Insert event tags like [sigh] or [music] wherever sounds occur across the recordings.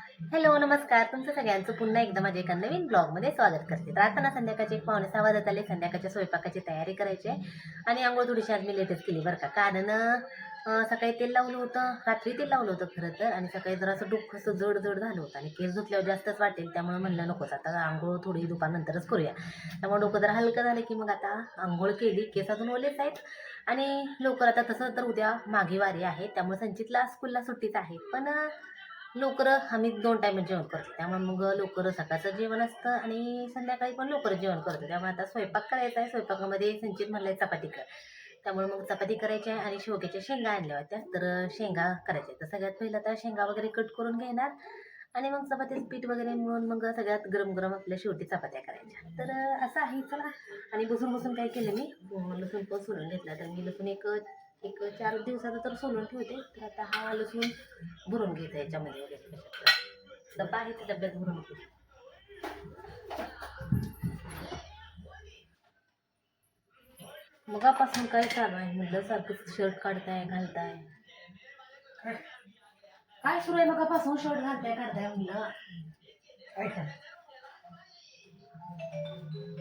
Hello नमस्कार. तुमचं सगळ्यांचं पुन्हा एकदा माझ्या एका नवीन ब्लॉगमध्ये स्वागत करते. तर आता ना संध्याकाळचे एक पाहुणे सहा वाजत आले. संध्याकाळच्या स्वयंपाकाची तयारी करायची आहे. आणि आंघोळ थोडीशी आज मी लेटच केली बरं का. कारण सकाळी तेल लावलं होतं. रात्री तेल लावलं होतं खरं तर. आणि सकाळी जरा असं डोकं असं जड जड झालं होतं. आणि केस धुतल्यावर जास्तच वाटेल. त्यामुळे म्हणलं नकोच. आता आंघोळ थोडी दुपारनंतरच करूया. त्यामुळे डोकं जरा हलकं झालं की मग आता आंघोळ केली. केस अजून ओलेच आहेत. आणि लवकर आता तसं तर उद्या मागे वारी आहे. त्यामुळे संचितला स्कूलला सुट्टीच आहे. पण लवकर आम्ही दोन टायम जेवण करतो. त्यामुळे मग लवकर सकाळचं जेवण असतं आणि संध्याकाळी पण लवकर जेवण करतो. त्यामुळे आता स्वयंपाक करायचा आहे. स्वयंपाकामध्ये संचित म्हणलाय चपाती कर. त्यामुळे मग चपाती करायची आहे आणि शेवग्याच्या शेंगा आणल्या होत्या. तर शेंगा करायच्या तर सगळ्यात पहिलं तर शेंगा वगैरे कट करून घेणार आणि मग चपातीचं पीठ वगैरे मिळून मग सगळ्यात गरम गरम आपल्या शेवटी चपात्या करायच्या. तर असं आहे. चला. आणि बसून बसून काय केलं मी? लसूण पण सोडून घेतला. तर मी लसूण एक एक चार दिवसाचा तर सोलून ठेवते तर आता हा लसूण भरून घ्यायचा याच्यामध्ये वगैरे डब्बा आहे त्या डब्यात भरून घे मगापासून काय चालू आहे? म्हटलं सारखं शर्ट काढताय घालताय. काय सुरू आहे? मगापासून शर्ट घालताय काढताय म्हणलं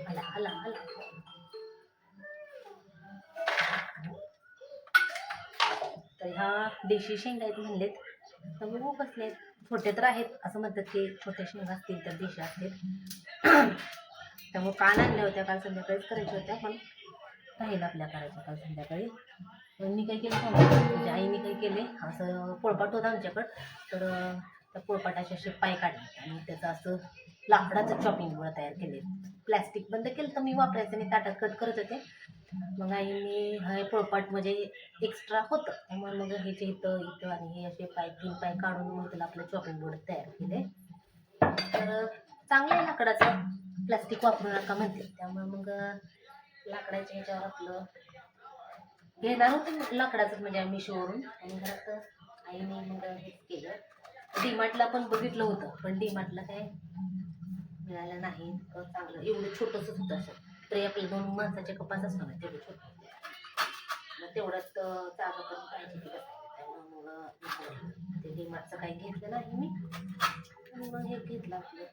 आला आला आला. तर ह्या देशी शेंगा आहेत म्हणलेत. तर मग बसलेत छोटे तर आहेत असं म्हणतात की छोट्या शेंगा असतील तर देशी असतील. [clears throat] त्यामुळे काल आणल्या होत्या काल संध्याकाळीच करायच्या होत्या पण राहील आपल्या करायच्या काल संध्याकाळी. मी काय केलं म्हणजे आईने काय केले? असं पोळपाट होता आमच्याकडं. तर त्या पोळपाटाचे असे पाय काढले आणि त्याचं असं लाकडाचं चॉपिंग बोर्ड तयार केले प्लॅस्टिक बंद केलं तर मी वापरायचं आणि ताटात कट करत होते. मग आईने हे पोळपाट म्हणजे एक्स्ट्रा होतं. त्यामुळे मग ह्याचे इथं इथं आणि हे असे पाय तीन पाय काढून मग त्याला आपलं चॉपिंग बोर्ड तयार केले तर चांगलं आहे लाकडाचं. प्लॅस्टिक वापरू नका म्हणते. त्यामुळे मग लाकडाच्या ह्याच्यावर आपलं घेणार होते लाकडाचं म्हणजे आम्ही शोवरून आणि घरात आईने मग हे केलं. डीमार्टला पण बघितलं होतं पण डीमार्टला काय मिळालं नाही चांगलं. एवढं छोटंसंच होतं असं. तरी आपल्या दोन माणसाच्या कपास असतो ना तेवढं छोटं. मग तेवढ्यात अं, जागा पण पाहिजे की मग ते डिमार्टचं काही घेतलं नाही मी. मग हे घेतलं आपलं.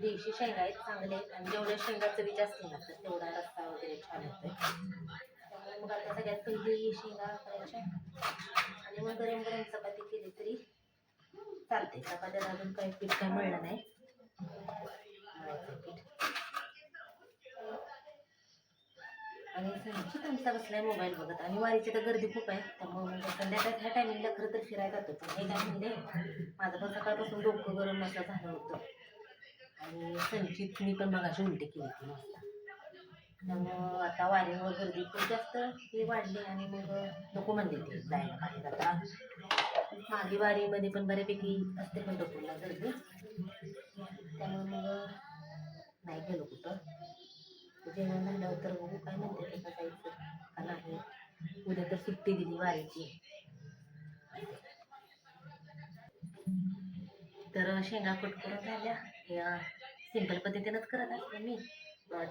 देशी शेंगा आहेत चांगले आहेत. आणि जेवढ्या शेंगाचं विचार असतील ना तर तेवढा रस्ता वगैरे छान होतोय त्यामुळे मग आता सगळ्यात पहिली शेंगा करायच्या आणि मग गरम गरम चपाती केली तरी चालते चपात्याला अजून काही पीठ काय मिळलं नाही. आणि संचित आमचा बसलाय मोबाईल बघत. आणि वारीची तर गर्दी खूप आहे. त्यामुळे मग संध्याकाळी ह्या टायमिंगला खरं तर फिरायला जातो. पण हे काय म्हणजे माझं पण सकाळपासून डोकं गरम असं झालं होतं. आणि संचित मी पण मगाशी उलटी केली होती मस्त. त्यामुळं आता वारीवर गर्दी खूप जास्त हे वाढली आणि मग नको म्हणते ते जायला पाहिजे. आता मागे वारीमध्ये पण बऱ्यापैकी असते पण पंढरपूरला गर्दी. त्यामुळे मग नाही गेलो कुठं. जेवण झाल्यावर तर बघू काय म्हणते कसं जायचं का नाही उद्या तर सुट्टी दिली वारीची. तर शेंगा कट करून झाल्या या सिंपल पद्धतीनंच करत असते मी.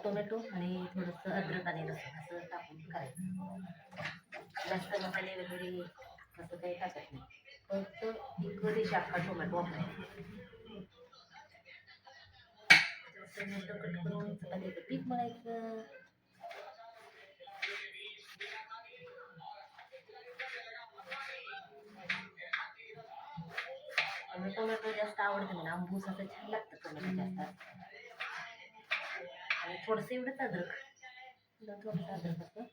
टोमॅटो आणि थोडंसं अद्रक आणि लसूण असं टाकून करायचं. जास्त मसाले वगैरे असं काही टाकत नाही. फक्त एक देशी अख्खा टोमॅटो वापरायचा. टोमॅटो कट करून चपातीचं पीठ मळायचं आणि टोमॅटो जास्त आवडतं मला. आंबूस असं छान लागतं टोमॅटो जास्त? आणि थोडंसं एवढंच अद्रक थोडंसं अद्रक असं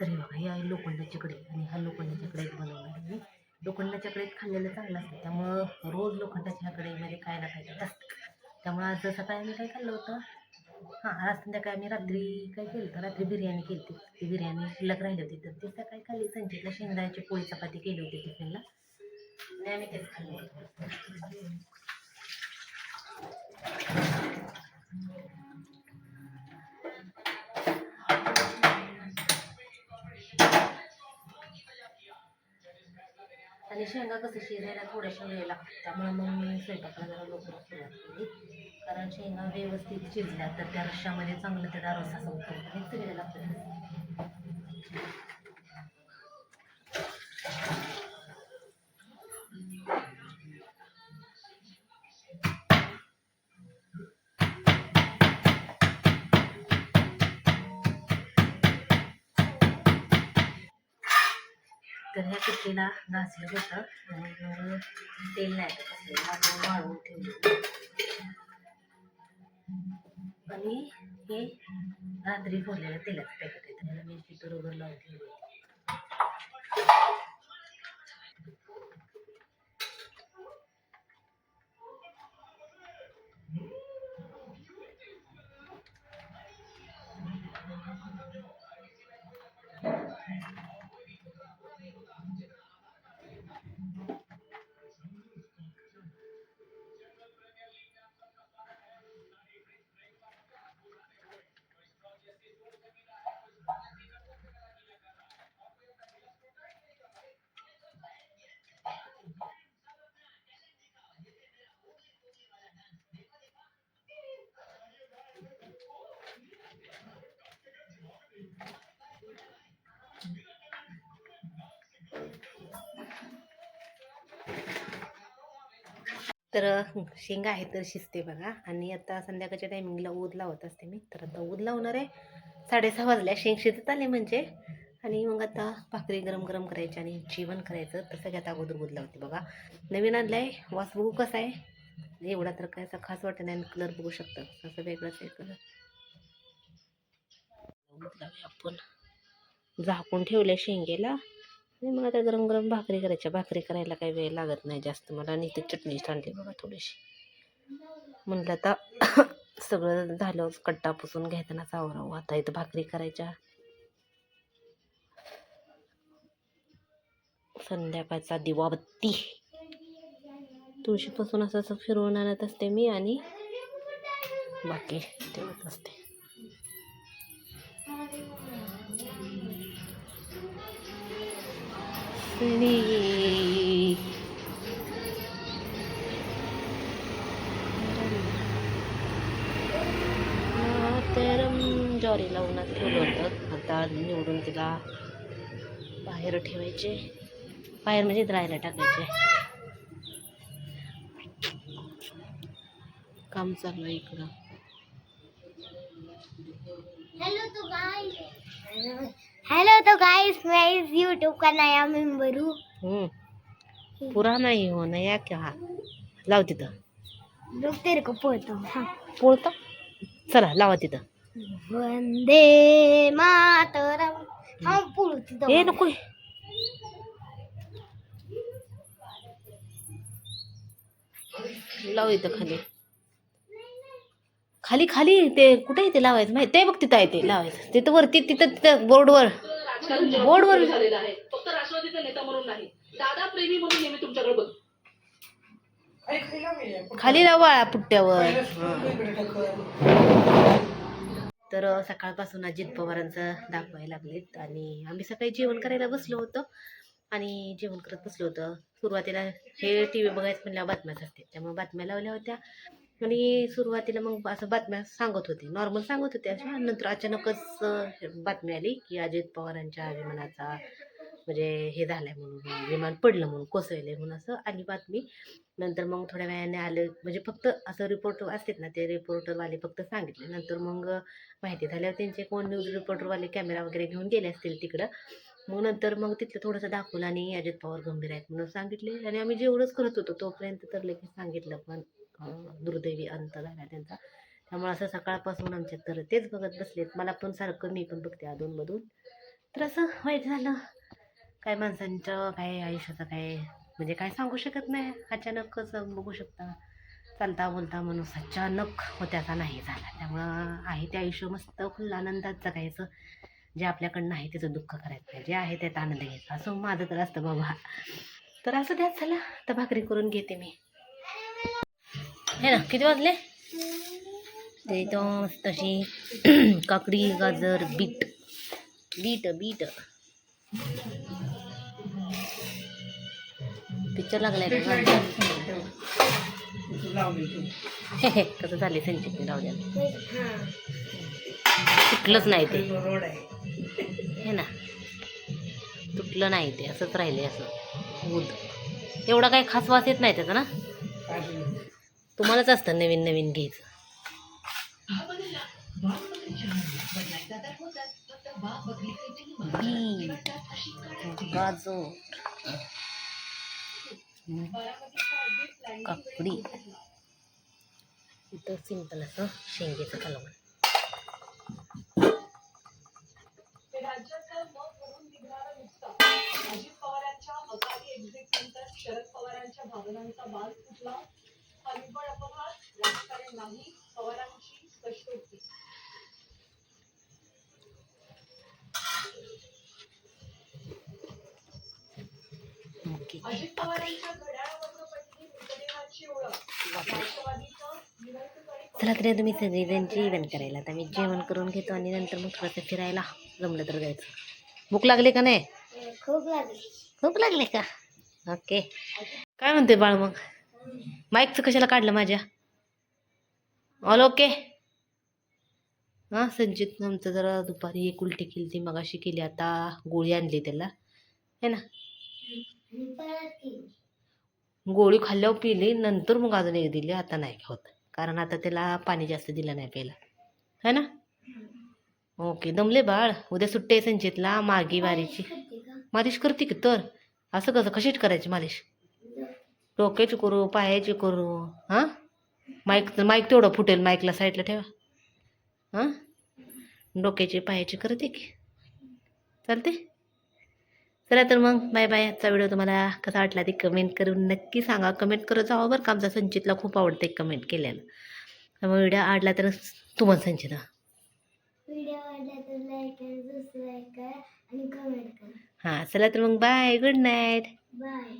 तर हे बघा हे आहे लोखंडाची कढई आणि हा लोखंडाच्या कढईत बनवणार आहे मी. लोखंडाच्या कढईत खाल्लेलं चांगलं असतं. त्यामुळं रोज लोखंडाच्या ह्या काय ना काय असतं त्यामुळं आज सकाळी आम्ही काय खाल्लं होतं? हां आज संध्याकाळी आम्ही रात्री काय केलं होतं? रात्री बिर्याणी केली होती ती बिर्याणी शिल्लक राहिली होती. तर ती सकाळी खाल्ली. संचितला शेंगदाण्याची पोळी चपाती केली होती टिफिनला. आणि आम्ही तेच खाल्लं आणि शेंगा कसं शिजायला थोड्याशा वेळ लागतात. त्यामुळे मग मी स्वयंपाकाला जरा लवकर सुरुवात केली. कारण शेंगा व्यवस्थित शिजल्या तर त्या रश्श्यामध्ये चांगलं त्याचा रस असा उतरतो हे सगळं लागतं ह्या पिठीला घासलं होतं. मग तेल नाही टाकलं वाळवून ठेवलं आणि हे रात्री फोडलेलं तेलाचं पॅकेट आहे. त्याला मी बरोबर लावून ठेवलं तर शेंगा आहे तर शिजते बघा. आणि आता संध्याकाळच्या टायमिंगला ऊद लावत असते मी. तर आता ऊद लावणार आहे. साडेसहा वाजल्या. शेंग शिजत आले म्हणजे. आणि मग आता भाकरी गरम गरम करायची आणि जेवण करायचं. तर सगळ्यात अगोदर ऊद लावते बघा. नवीन आणलाय. वास बघू कसा आहे. एवढा तर काय असा खास वाटत नाही. कलर बघू शकता. असं वेगळाच आहे कलर. ऊद लावूया आपण. झाकून ठेवल्या शेंगेला. आणि मग आता गरम गरम भाकरी करायच्या. भाकरी करायला काही वेळ लागत नाही जास्त मला. आणि इथे चटणी सांडली बघा थोडीशी. म्हणलं आता [coughs] सगळं झालं कट्टा पुसून घेताना आवरावं आता इथं भाकरी करायच्या. संध्याकाळचा दिवाबत्ती. तुळशीपासून असं असं फिरवून आणत असते मी आणि बाकी ठेवत असते. श्री मातरम ज्वारीला उन्हात ठेवलं होतं. आता निवडून तिला बाहेर ठेवायचे. बाहेर म्हणजे राहायला टाकायचे. काम चालू आहे इकडं. हेलो तो गाइस मैं इस यूट्यूब का नया मेंबर हूँ। हम्म. पुरा नाही हो ना या क्या? लाव तिथं। लोग तेरे को पोता हूँ। हाँ पोळता चला लावा तिथं। वंदे मातरम। हम पुलती ए नको लाव इथं खाली। खाली खाली ते कुठे आहे ते लावायचं माहिती? ते बघ तिथं आहे ते लावायचं. तिथं वरती तिथं तिथं बोर्डवर बोर्डवर झालेला आहे. फक्त राष्ट्रवादीचा नेता म्हणून नाही. दादा प्रेमी म्हणून नेहमी तुमच्याकडे बघ. खाली लावा पुट्ट्यावर. तर सकाळपासून अजित पवारांचं दाखवायला लागलेत आणि आम्ही सकाळी जेवण करायला बसलो होतो. आणि जेवण करत बसलो होतं. सुरुवातीला हे टी व्ही बघायचं म्हणल्यावर बातम्याच असते त्यामुळे बातम्या लावल्या होत्या. आणि सुरुवातीला मग असं बातम्या सांगत होते. नॉर्मल सांगत होते. अशा नंतर अचानकच बातमी आली की अजित पवारांच्या विमानाचा म्हणजे हे झालंय म्हणून विमान पडलं म्हणून कोसळलंय म्हणून असं आली बातमी. नंतर मग थोड्या वेळाने आलं म्हणजे फक्त असं रिपोर्टर असतात ना ते रिपोर्टरवाले फक्त सांगितले. नंतर मग माहिती झाल्यावर त्यांचे कोण न्यूज रिपोर्टरवाले कॅमेरा वगैरे घेऊन गेले असतील तिकडं. मग नंतर मग तिथलं थोडंसं दाखवलं आणि अजित पवार गंभीर आहेत म्हणून सांगितले. आणि आम्ही जेवढंच करत होतो तोपर्यंत तर लगेच सांगितलं पण दुर्दैवी अंत झाला त्यांचा. त्यामुळे असं सकाळपासून आमच्यात तर तेच बघत बसलेत. मला पण सारखं मी पण बघते अधूनमधून. तर असं वाईट झालं. काय माणसांचं काय आयुष्याचं काय म्हणजे काय सांगू शकत नाही. अचानकच बघू शकता. चालता बोलता माणूस अचानक होत्याचा नाही झाला. त्यामुळं आहे ते आयुष्य मस्त फुल आनंदात जगायचं जे आपल्याकडनं आहे त्याचं दुःख करायचं नाही जे आहे त्यात आनंद घ्यायचा. असं माझं तर असतं बाबा. तर असं त्यात झालं. तर भाकरी करून घेते मी. हे ना किती वाजले? ते तो मस्त अशी काकडी गाजर बीट. Bit bit. पिक्चर लागलाय कसं झाले संचित लावल्या हां तुटलंच नाही ते. हे ना. तुटलं नाही ते असंच राहिले असं. ऊद एवढा काही खास वास येत नाही त्याचा ना? तुम्हालाच असतं नवीन नवीन घ्यायचं. गाजर काकडी. इथं सिंपल असं शेंगेचं कालवण. अजित पवारांच्या अकाली एक्झिट नंतर शरद पवारांच्या भावनांचा फुटला. निव्वळ अपघात राजकारण नाही पवारांची स्पष्टोक्ती मक्की अजित पवारांच्या मृतदेहाची ओळख राष्ट्रवादीचं चला तर तुम्ही सगळेजण जेवण करायला. आता मी जेवण करून घेतो आणि नंतर मग थोडंसं फिरायला जमलं तर जायचं. भूक लागली का नाही? खूप लागली. भूक लागली का? ओके. काय म्हणते बाळ मग? माईकचं कशाला काढलं माझ्या? ऑल ओके हां संचित आमचं जरा दुपारी एक उलटी केली ती मगाशी केली. आता गोळी आणली त्याला. है ना? गोळी खाल्ल्यावर पिली नंतर मग अजून एक दिली. आता नाही होत कारण आता त्याला पाणी जास्त दिलं नाही प्यायला. है ना? ओके दमले बाळ. उद्या सुट्टी आहे संचितला मागी वारीची. मालिश करते की तर? असं कसं? कशीच करायची मालिश? डोक्याची करू पायाची करू हां? माईक माईक तेवढं फुटेल माईकला साईडला ठेवा. हां? डोक्याची पायाची करते की? चालते चला तर मग बाय बाय आजचा व्हिडिओ तुम्हाला कसा वाटला ते कमेंट करून नक्की सांगा. कमेंट करत जावा बरं का आमचा संचितला खूप आवडते कमेंट केल्यानं त्यामुळे व्हिडिओ आवडला तर तुम्हाला संचिता व्हिडिओ आवडला तर लाईक करा सबस्क्राईब करा आणि कमेंट करा. हां चला तर मग बाय. Good night bye